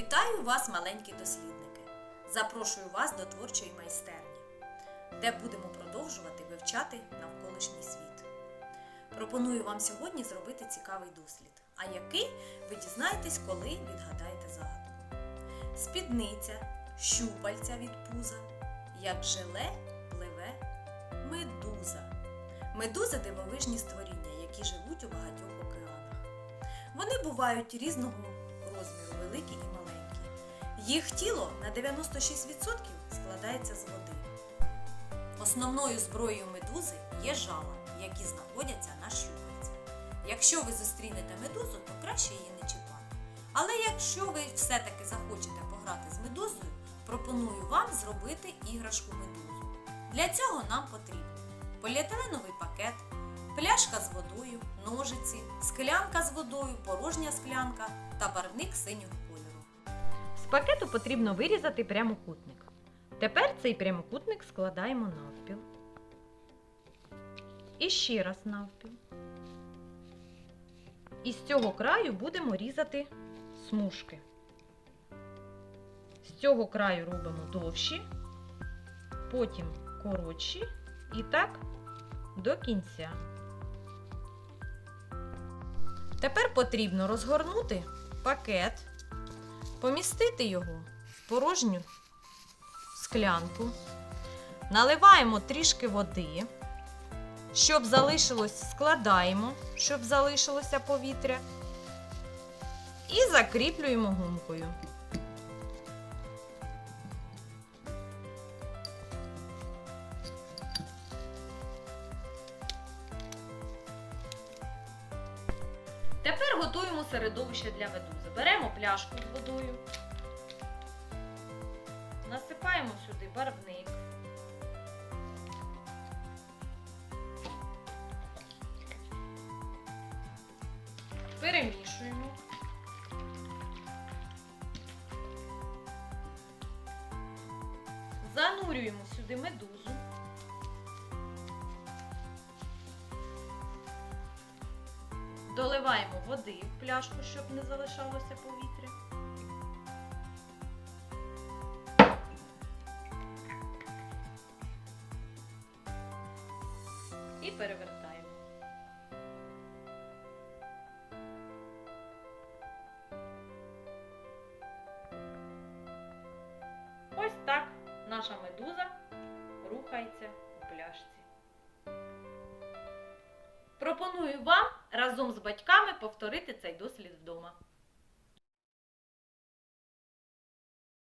Вітаю вас, маленькі дослідники! Запрошую вас до творчої майстерні, де будемо продовжувати вивчати навколишній світ. Пропоную вам сьогодні зробити цікавий дослід, а який ви дізнаєтесь, коли відгадаєте загадку. Спідниця, щупальця від пуза, як желе пливе медуза. Медузи дивовижні створіння, які живуть у багатьох океанах. Вони бувають різного розміру, великі і маленькі. Їх тіло на 96% складається з води. Основною зброєю медузи є жала, які знаходяться на щупальцях. Якщо ви зустрінете медузу, то краще її не чіпати. Але якщо ви все-таки захочете пограти з медузою, пропоную вам зробити іграшку медузу. Для цього нам потрібен поліетиленовий пакет, пляшка з водою, ножиці, склянка з водою, порожня склянка та барвник синього пакету потрібно вирізати прямокутник. Тепер цей прямокутник складаємо навпіл. І ще раз навпіл. І з цього краю будемо різати смужки. З цього краю робимо довші, потім коротші і так до кінця. Тепер потрібно розгорнути пакет, помістити його в порожню склянку, наливаємо трішки води, щоб залишилось, складаємо, щоб залишилося повітря, і закріплюємо гумкою. Готуємо середовище для медузи. Беремо пляшку з водою, насипаємо сюди барвник. Перемішуємо. Занурюємо сюди медузу. Доливаємо води в пляшку, щоб не залишалося повітря. І перевертаємо. Ось так наша медуза рухається у пляшці. Пропоную вам разом з батьками повторити цей дослід вдома.